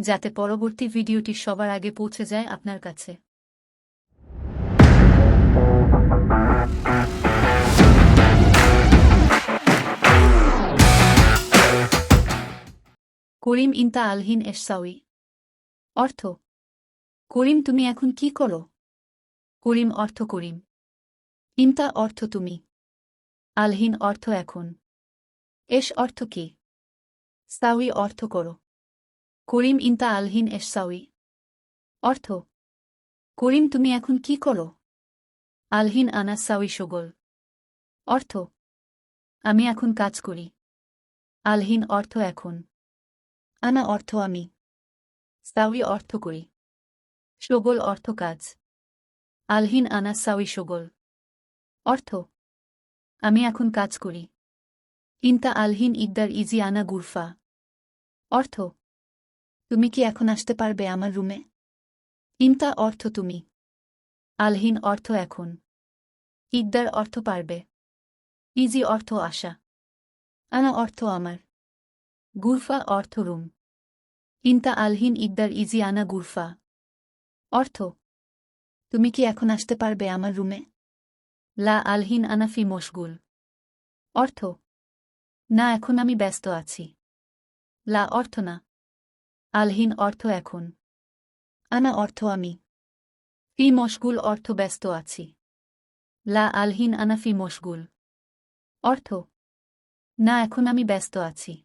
যাতে পরবর্তী ভিডিওটি সবার আগে পৌঁছে যায় আপনার কাছে। করিম ইন্তা আলহিন এসাউই অর্থ, করিম তুমি এখন কি করো? করিম অর্থ করিম। ইন্তা অর্থ তুমি। আলহিন অর্থ এখন। এস অর্থ কি? সাউই অর্থ করো। করিম ইন্তা আলহিন এসাউই অর্থ, করিম তুমি এখন কি করো? আলহিন আনা সাউই সগোল। অর্থ, আমি এখন কাজ করি। আলহিন অর্থ এখন। আনা অর্থ আমি। সাউই অর্থ করি। সগোল অর্থ কাজ। আলহিন আনা সাউই সগোল। অর্থ, আমি এখন কাজ করি। ইন্তা আলহিন ইকদার ইজি আনা গুরফা। অর্থ তুমি কি এখন আসতে পারবে আমার রুমে? ইন্তা অর্থ তুমি। আলহিন অর্থ এখন। ইকদার অর্থ পারবে। ইজি অর্থ আশা। আনা অর্থ আমার। গুরফা অর্থ রুম। ইন্তা আলহিন ইকদার ইজি, আনা, গুরফা। অর্থ, তুমি কি এখন আসতে পারবে আমার রুমে? লা, আলহিন আনাফি মশগুল। অর্থ, না, এখন আমি ব্যস্ত আছি। লা, অর্থ না। আলহিন অর্থ এখন। আনা অর্থ আমি। ফি মশগুল অর্থ ব্যস্ত আছি। লা আলহিন আনাফি মশগুল। অর্থ, না এখন আমি ব্যস্ত আছি।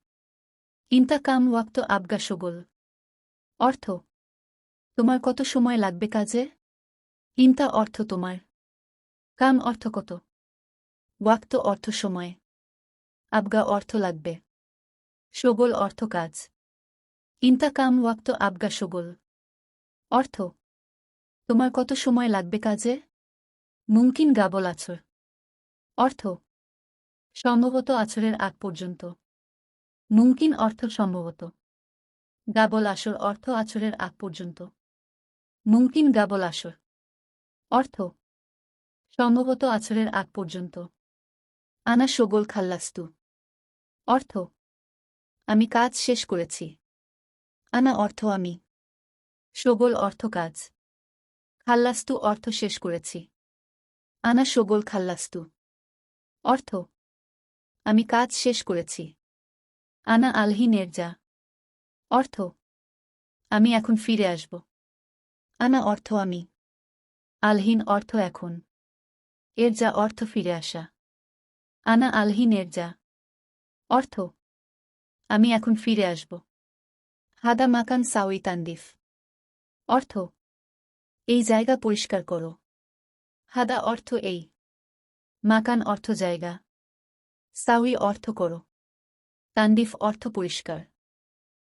ইন্তা কাম ওয়াক্ত আবগা সগোল। অর্থ, তোমার কত সময় লাগবে কাজে? ইন্তা অর্থ তোমার। কাম অর্থ কত? ওয়াক্ত অর্থ সময়। আবগা অর্থ লাগবে। সগোল অর্থ কাজ। ইন্তা কাম ওয়াক্ত আবগা সগোল। অর্থ, তোমার কত সময় লাগবে কাজে? মুমকিন গাবল আছর। অর্থ, সম্ভবত আছরের আগ পর্যন্ত। মুমকিন অর্থ সম্ভবত। গাবল আসর অর্থ আছরের আগ পর্যন্ত। মুমকিন গাবল আসর। অর্থ, সম্ভবত আছরের আগ পর্যন্ত। আনা সগোল খাল্লাস্তু। অর্থ, আমি কাজ শেষ করেছি। আনা অর্থ আমি। সগোল অর্থ কাজ। খাল্লাস্তু অর্থ শেষ করেছি। আনা সগোল খাল্লাস্তু। অর্থ, আমি কাজ শেষ করেছি। আনা আলহি নেরজা। অর্থ, আমি এখন ফিরে আসব। আনা অর্থ আমি। আলহিন অর্থ এখন। এর যা অর্থ ফিরে আসা। আনা আলহিন এর যা অর্থ, আমি এখন ফিরে আসব। হাদা মাকান সাউই তান্দিফ। অর্থ, এই জায়গা পরিষ্কার করো। হাদা অর্থ এই মাকান অর্থ জায়গা। সাউই অর্থ করো। তান্দিফ অর্থ পরিষ্কার।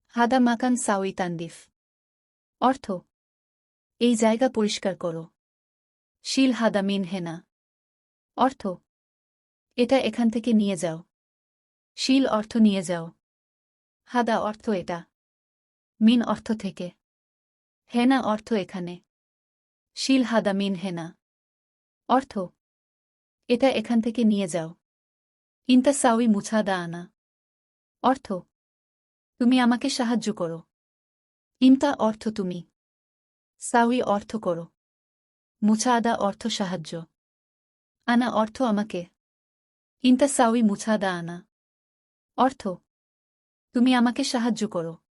হাদা মাকান সাউই তান্দিফ। অর্থ, এই জায়গা পরিষ্কার করো। শিল হাদা মিন হেনা। অর্থ, এটা এখান থেকে নিয়ে যাও। শিল অর্থ নিয়ে যাও। হাদা অর্থ এটা। মিন অর্থ থেকে। হেনা অর্থ এখানে। শিল হাদা মিন হেনা। অর্থ, এটা এখান থেকে নিয়ে যাও। ইন্তা সাউই মুছাদা আনা। অর্থ, তুমি আমাকে সাহায্য করো। ইন্তা অর্থ তুমি। সাউই অর্থ করো। মুছাদা অর্থ সাহায্য। আনা অর্থ আমাকে। ইন্তা সাউই মুছাদা আনা। অর্থ, তুমি আমাকে সাহায্য করো।